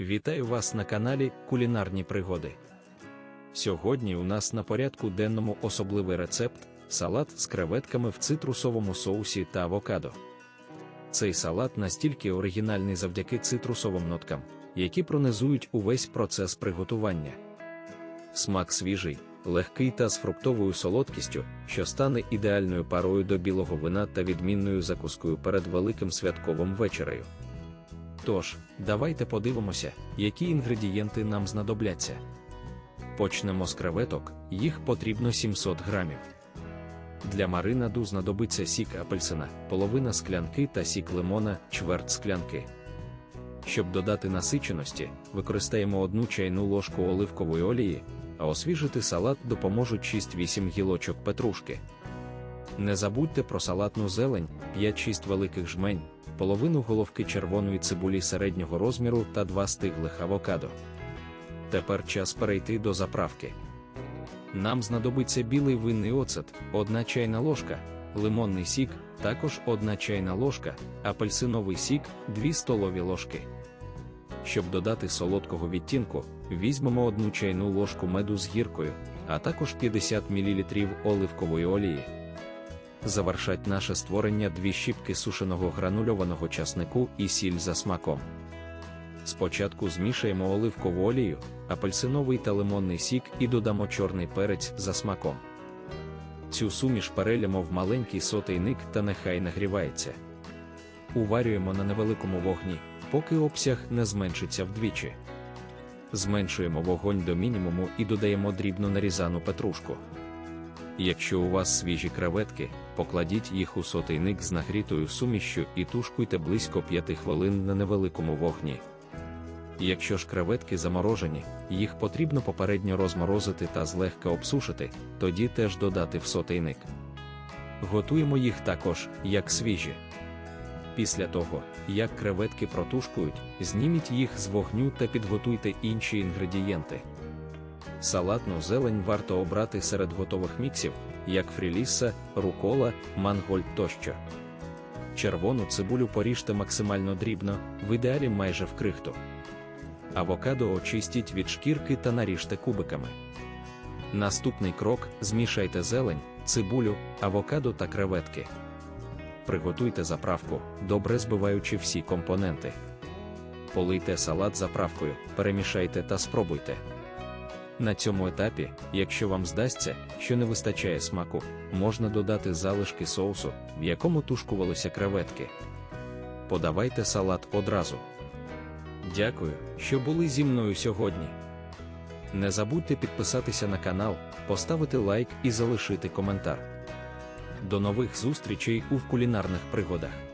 Вітаю вас на каналі Кулінарні пригоди. Сьогодні у нас на порядку денному особливий рецепт салат з креветками в цитрусовому соусі та авокадо. Цей салат настільки оригінальний завдяки цитрусовим ноткам, які пронизують увесь процес приготування. Смак свіжий, легкий та з фруктовою солодкістю, що стане ідеальною парою до білого вина та відмінною закускою перед великим святковим вечерею. Тож, давайте подивимося, які інгредієнти нам знадобляться. Почнемо з креветок, їх потрібно 700 грамів. Для маринаду знадобиться сік апельсина, половина склянки та сік лимона, чверть склянки. Щоб додати насиченості, використаємо одну чайну ложку оливкової олії, а освіжити салат допоможуть 6-8 гілочок петрушки. Не забудьте про салатну зелень, 5-6 великих жмень, половину головки червоної цибулі середнього розміру та 2 стиглих авокадо. Тепер час перейти до заправки. Нам знадобиться білий винний оцет, 1 чайна ложка, лимонний сік, також 1 чайна ложка, апельсиновий сік, 2 столові ложки. Щоб додати солодкого відтінку, візьмемо 1 чайну ложку меду з гіркою, а також 50 мл оливкової олії. Завершать наше створення дві щіпки сушеного гранульованого часнику і сіль за смаком. Спочатку змішаємо оливкову олію, апельсиновий та лимонний сік і додамо чорний перець за смаком. Цю суміш перелємо в маленький сотейник та нехай нагрівається. Уварюємо на невеликому вогні, поки обсяг не зменшиться вдвічі. Зменшуємо вогонь до мінімуму і додаємо дрібно нарізану петрушку. Якщо у вас свіжі креветки, покладіть їх у сотейник з нагрітою сумішшю і тушкуйте близько 5 хвилин на невеликому вогні. Якщо ж креветки заморожені, їх потрібно попередньо розморозити та злегка обсушити, тоді теж додати в сотейник. Готуємо їх також, як свіжі. Після того, як креветки протушкують, зніміть їх з вогню та підготуйте інші інгредієнти. Салатну зелень варто обрати серед готових міксів, як фрілісса, рукола, мангольд тощо. Червону цибулю поріжте максимально дрібно, в ідеалі майже в крихту. Авокадо очистіть від шкірки та наріжте кубиками. Наступний крок: змішайте зелень, цибулю, авокадо та креветки. Приготуйте заправку, добре збиваючи всі компоненти. Полийте салат заправкою, перемішайте та спробуйте. На цьому етапі, якщо вам здасться, що не вистачає смаку, можна додати залишки соусу, в якому тушкувалися креветки. Подавайте салат одразу. Дякую, що були зі мною сьогодні. Не забудьте підписатися на канал, поставити лайк і залишити коментар. До нових зустрічей у кулінарних пригодах.